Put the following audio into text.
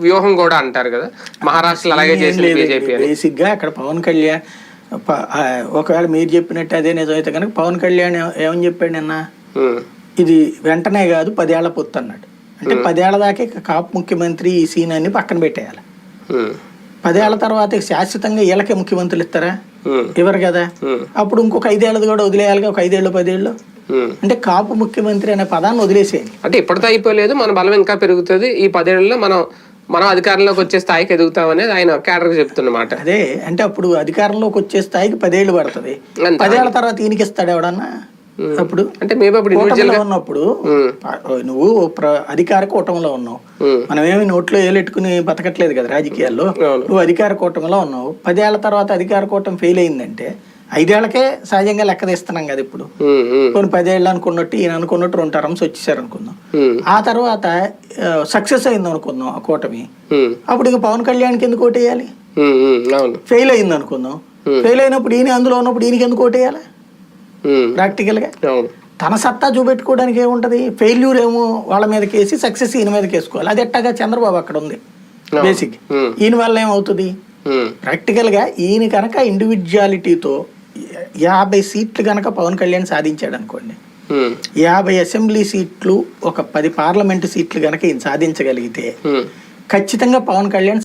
వ్యూహం కూడా అంటారు కదా. మహారాష్ట్రలో అలాగే చేసింది బీజేపీ బేసిక్గా అక్కడ పవన్ కళ్యాణ్ ఒకవేళ మీరు చెప్పినట్టు అదే నిజమైతే కనుక పవన్ కళ్యాణ్ ఏమని చెప్పాడు నిన్న? ఇది వెంటనే కాదు పదేళ్ళ పొత్తు అన్నాడు. అంటే పదేళ్ళ దాకా కాపు ముఖ్యమంత్రి ఈ సీన్ అన్ని పక్కన పెట్టేయాలి. పదేళ్ళ తర్వాత శాశ్వతంగా వీళ్ళకే ముఖ్యమంత్రులు ఇస్తారా? ఇవ్వరు కదా. అప్పుడు ఇంకొక ఐదేళ్ళది కూడా వదిలేయాలిగా ఒక ఐదేళ్ళు పదేళ్ళు. అంటే కాపు ముఖ్యమంత్రి అనే పదాన్ని వదిలేసేయండి. అంటే ఇప్పటితో అయిపోలేదు మన బలం ఇంకా పెరుగుతుంది. ఈ పదేళ్ళలో మనం మనం అధికారంలోకి వచ్చే స్థాయికి ఎదుగుతాం అనేది ఆయన క్యాడర్ చెప్తున్నమాట. అదే అంటే అప్పుడు అధికారంలోకి వచ్చే స్థాయికి పదేళ్ళు పడుతుంది. పదేళ్ళ తర్వాత ఈయనకి ఇస్తాడు ఎవడన్నా అప్పుడు? అంటే మేబీ అప్పుడు ఇండివిజువల్ ఉన్నప్పుడు నువ్వు అధికార కూటమిలో ఉన్నావు. మనమేమి నోట్లో ఏలెట్టుకుని బతకట్లేదు కదా రాజకీయాల్లో. నువ్వు అధికార కూటమిలో ఉన్నావు. పదేళ్ళ తర్వాత అధికార కూటమి ఫెయిల్ అయిందంటే ఐదేళ్ళకే సహజంగా లెక్క తీస్తున్నాం కదా ఇప్పుడు. కొన్ని పదేళ్ళు అనుకున్నట్టు ఈయన అనుకున్నట్టు రెండు టర్మ్స్ వచ్చేసారు అనుకుందాం ఆ తర్వాత సక్సెస్ అయింది అనుకుందాం ఆ కూటమి. అప్పుడు ఇక పవన్ కళ్యాణ్కి ఎందుకు ఓటేయాలి ఫెయిల్ అయింది అనుకుందాం ఫెయిల్ అయినప్పుడు ఈయన అందులో ఉన్నప్పుడు ఈయనకి ఎందుకు ఓటేయాలి ప్రాక్టికల్గా తన సత్తా చూపెట్టుకోవడానికి ఏముంటది? ఫెయిల్యూర్ ఏమో వాళ్ళ మీదకి వేసి సక్సెస్ ఈయన మీదకి వేసుకోవాలి. అది ఎట్టాగా చంద్రబాబు అక్కడ ఉంది. బేసిక్ ఈయన వల్ల ఏమవుతుంది? ప్రాక్టికల్గా ఈయన కనుక ఇండివిజువాలిటీతో యాభై సీట్లు కనుక పవన్ కళ్యాణ్ సాధించాడు అనుకోండి యాభై అసెంబ్లీ సీట్లు ఒక పది పార్లమెంటు సీట్లు కనుక ఈయన సాధించగలిగితే. ఖచ్చితంగా పవన్ కళ్యాణ్